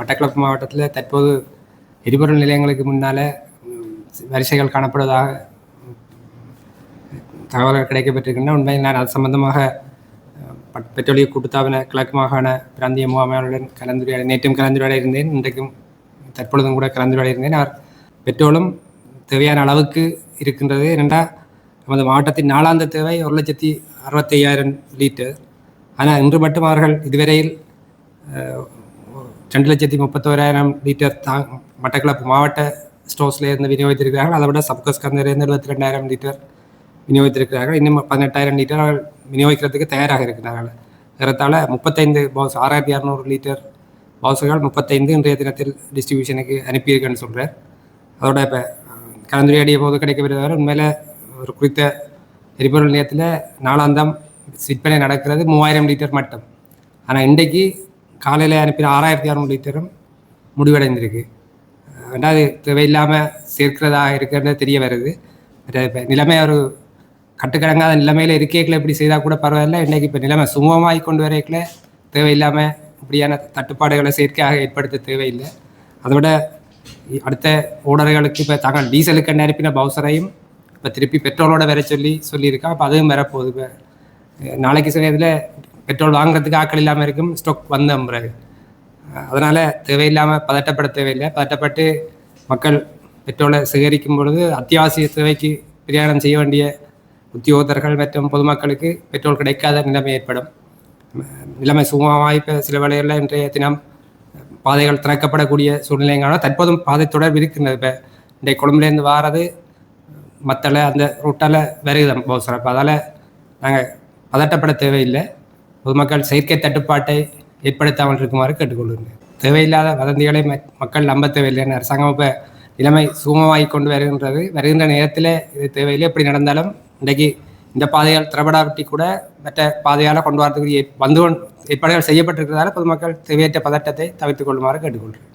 மட்டக்களப்பு மாவட்டத்தில் தற்போது எரிபொருள் நிலையங்களுக்கு முன்னால் வரிசைகள் காணப்படுவதாக தகவல்கள் கிடைக்கப்பட்டிருக்கின்றன. உண்மையில் நான் அது சம்பந்தமாக பட்- பெட்ரோலிய கூட்டுத்தாபன கிழக்கு மாகாண பிராந்திய முகாமையாளருடன் கலந்துரையாட நேற்றும் கலந்துரையாட இருந்தேன் இன்றைக்கும் தற்பொழுதும் கூட கலந்துரையாட இருந்தேன் அவர் பெட்ரோலும் தேவையான அளவுக்கு இருக்கின்றது. ஏனென்றால் நமது மாவட்டத்தின் நாளாந்த தேவை ஒரு லட்சத்தி அறுபத்தையாயிரம் லிட்டர். ஆனால் இன்று மட்டும் அவர்கள் இதுவரையில் ரெண்டு லட்சத்தி முப்பத்தோராயிரம் லிட்டர் தான் மட்டக்களப்பு மாவட்ட ஸ்டோர்ஸ்ல இருந்து விநியோகித்திருக்கிறார்கள். அதை விட சப்கஸ் கந்தரிலிருந்து எழுபத்தி ரெண்டாயிரம் லிட்டர் விநியோகித்திருக்கிறார்கள். இன்னும் பதினெட்டாயிரம் லிட்டர் அவர்கள் விநியோகிக்கிறதுக்கு தயாராக இருக்கிறார்கள் ஏறத்தாழ முப்பத்தைந்து பவுஸ் ஆறாயிரத்தி இரநூறு லிட்டர் பவுசுகள் முப்பத்தைந்து இன்றைய தினத்தில் டிஸ்ட்ரிபியூஷனுக்கு அனுப்பியிருக்கேன்னு சொல்கிறார் அதோட இப்போ கலந்துரையாடிய போது கிடைக்கப்படுவதால் உண்மையில் ஒரு குறித்த எரிபொருள் நிலையத்தில் நாலாந்தம் விற்பனை நடக்கிறது மூவாயிரம் லிட்டர் மட்டும். ஆனால் இன்றைக்கு காலையில் அனுப்பின ஆறாயிரத்தி அறநூறு லிட்டரும் முடிவடைந்திருக்கு. ரெண்டாவது தேவையில்லாமல் சேர்க்கிறதா இருக்கிறது தெரிய வருது. இப்போ நிலைமை ஒரு கட்டுக்கடங்காத நிலைமையில் இருக்கேக்கில் இப்படி செய்தால் கூட பரவாயில்ல. இன்றைக்கி இப்போ நிலைமை சுமூகமாகி கொண்டு வரைக்கல தேவையில்லாமல் இப்படியான தட்டுப்பாடுகளை செயற்கையாக ஏற்படுத்த தேவையில்லை. அதை விட அடுத்த ஓடர்களுக்கு இப்போ தாங்கள் டீசலுக்கு அனுப்பின பவுசரையும் இப்போ திருப்பி பெட்ரோலோட வர சொல்லி சொல்லியிருக்கா அப்போ அதுவும் வரப்போகுது. இப்போ நாளைக்கு சில இதில் பெட்ரோல் வாங்குறதுக்கு ஆக்கள் இல்லாமல் இருக்கும் ஸ்டாக் வந்த பிறகு. அதனால் தேவையில்லாமல் பதட்டப்பட தேவையில்லை. பதட்டப்பட்டு மக்கள் பெட்ரோலை சேகரிக்கும் பொழுது அத்தியாவசிய தேவைக்கு பிரயாணம் செய்ய வேண்டிய உத்தியோகத்தர்கள் மற்றும் பொதுமக்களுக்கு பெட்ரோல் கிடைக்காத நிலைமை ஏற்படும். நிலைமை சுகமாக இப்போ சில வேளைகளில் இன்றைய தினம் பாதைகள் திறக்கப்படக்கூடிய சூழ்நிலைங்கான தற்போதும் பாதை தொடர்பு இருக்கின்றது. இப்போ இன்றைய கொழும்புலேருந்து வாரது மத்தள அந்த ரூட்டால் வருகிறோம். போக சிறப்பு. அதால் நாங்கள் பதட்டப்பட தேவையில்லை. பொதுமக்கள் செயற்கை தட்டுப்பாட்டை ஏற்படுத்தாமல் இருக்குமாறு கேட்டுக்கொள்கிறேன் தேவையில்லாத வதந்திகளை ம- மக்கள் நம்ப தேவையில்லை அரசாங்கம் இப்போ நிலைமை சுகமமாகி கொண்டு வருகின்றது. வருகின்ற நேரத்தில் இது தேவையில்லை. எப்படி நடந்தாலும் இன்றைக்கு இந்த பாதையால் திரபடாவட்டி கூட மற்ற பாதையால் கொண்டு வரதுக்கு வந்து ஏற்பாடுகள் செய்யப்பட்டிருக்கிறதால பொதுமக்கள் தேவையற்ற பதட்டத்தை தவிர்த்து கொள்ளுமாறு கேட்டுக்கொள்கிறேன்.